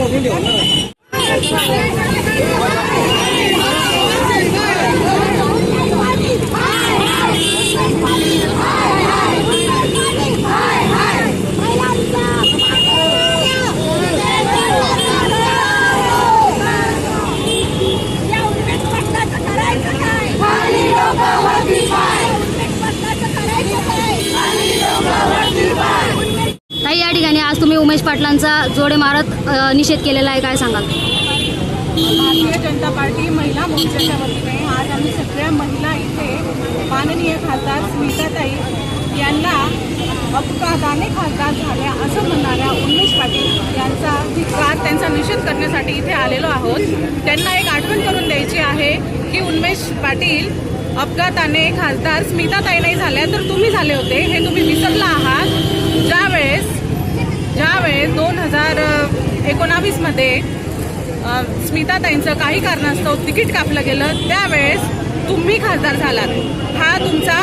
ताई पाटलांचा जोडे मारत निषेध केलेला आहे काय सांगाल? भारतीय जनता पार्टी महिला मोर्चाच्या वतीने आज आम्ही सगळ्या महिला इथे माननीय खासदार स्मिताताई यांना अपघाताने खासदार झाल्या असं म्हणणाऱ्या उमेश पाटील यांचा धिक्कार त्यांचा निषेध करण्यासाठी इथे आलेलो आहोत. त्यांना एक आठवण करून द्यायची आहे की उन्मेश पाटील अपघाताने खासदार स्मिताताई नाही झाल्या तर तुम्ही झाले होते हे तुम्ही विसरला आहात. ज्यावेळेस ज्यावेळेस दोन हजार एकोणावीसमध्ये स्मिताताईंचं काही कारणास्तव तिकीट कापलं गेलं त्यावेळेस तुम्ही खासदार झालात. हा तुमचा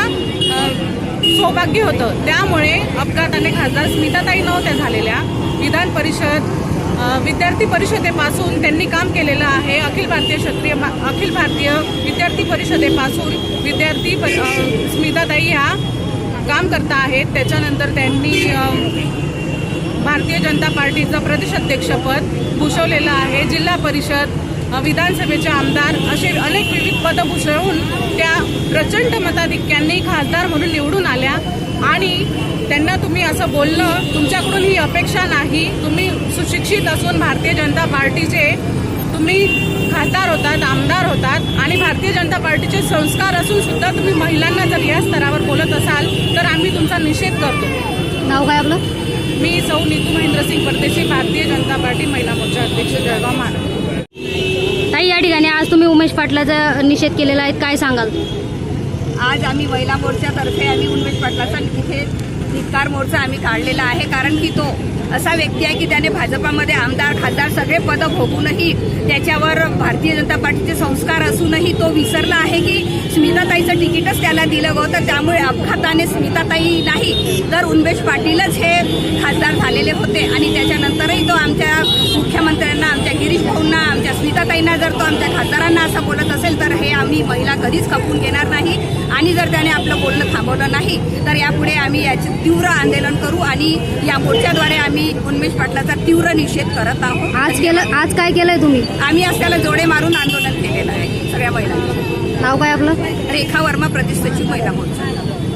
सौभाग्य होतं. त्यामुळे अपघाताने खासदार स्मिताताई नव्हत्या झालेल्या. विधान परिषद विद्यार्थी परिषदेपासून त्यांनी काम केलेलं आहे. अखिल भारतीय क्षत्रिय अखिल भारतीय विद्यार्थी परिषदेपासून विद्यार्थी प- स्मिताताई ह्या काम करता आहेत. त्याच्यानंतर त्यांनी भारतीय जनता पार्टीचं प्रदेशाध्यक्षपद भूषवलेलं आहे. जिल्हा परिषद विधानसभेचे आमदार असे अनेक विविध पदं भूषवून त्या प्रचंड मताधिक्यांनी खासदार म्हणून निवडून आल्या. आणि त्यांना तुम्ही असं बोलणं तुमच्याकडून ही अपेक्षा नाही. तुम्ही सुशिक्षित असून भारतीय जनता पार्टीचे तुम्ही खासदार होतात आमदार होतात आणि भारतीय जनता पार्टीचे संस्कार असून सुद्धा तुम्ही महिलांना जर या स्तरावर बोलत असाल तर आम्ही तुमचा निषेध करतो. नाव काय आपलं? मी सौ नीतू महेंद्रसिंग परदेशी भारतीय जनता पार्टी महिला मोर्चा अध्यक्ष जळगाव महाराष्ट्र ताई या ठिकाणी आज तुम्ही उमेश पाटलाचा निषेध केलेला आहे. काय सांगाल? आज आम्ही महिला मोर्चातर्फे आम्ही उन्मेष पाटलाचा तिथे धिक्कार मोर्चा आम्ही काढलेला आहे. कारण की तो असा व्यक्ती आहे की त्याने भाजपामध्ये आमदार खासदार सगळे पदं भोगूनही त्याच्यावर भारतीय जनता पार्टीचे संस्कार असूनही तो विसरला आहे की स्मिताताईचं तिकीटच त्याला दिलं होतं त्यामुळे अपघाताने स्मिताताई नाही तर उन्मेश पाटीलच हे खासदार झालेले होते. आणि त्याच्यानंतरही तो आमच्या मुख्यमंत्र्यांना आमच्या गिरीश भाऊंना स्मिताताईंना जर तो आमच्या खासदारांना असं बोलत असेल तर हे आम्ही महिला कधीच खपवून घेणार नाही. आणि जर त्याने आपलं बोलणं थांबवलं नाही तर यापुढे आम्ही याचे तीव्र आंदोलन करू आणि या मोर्चाद्वारे आम्ही उन्मेष पाटलाचा तीव्र निषेध करत आहोत. आज केलं आज काय केलंय तुम्ही? आम्ही आज त्याला जोडे मारून आंदोलन केलेलं आहे सगळ्या महिलांनी. नाव काय आपलं? रेखा वर्मा प्रतिष्ठेची महिला मोर्चा.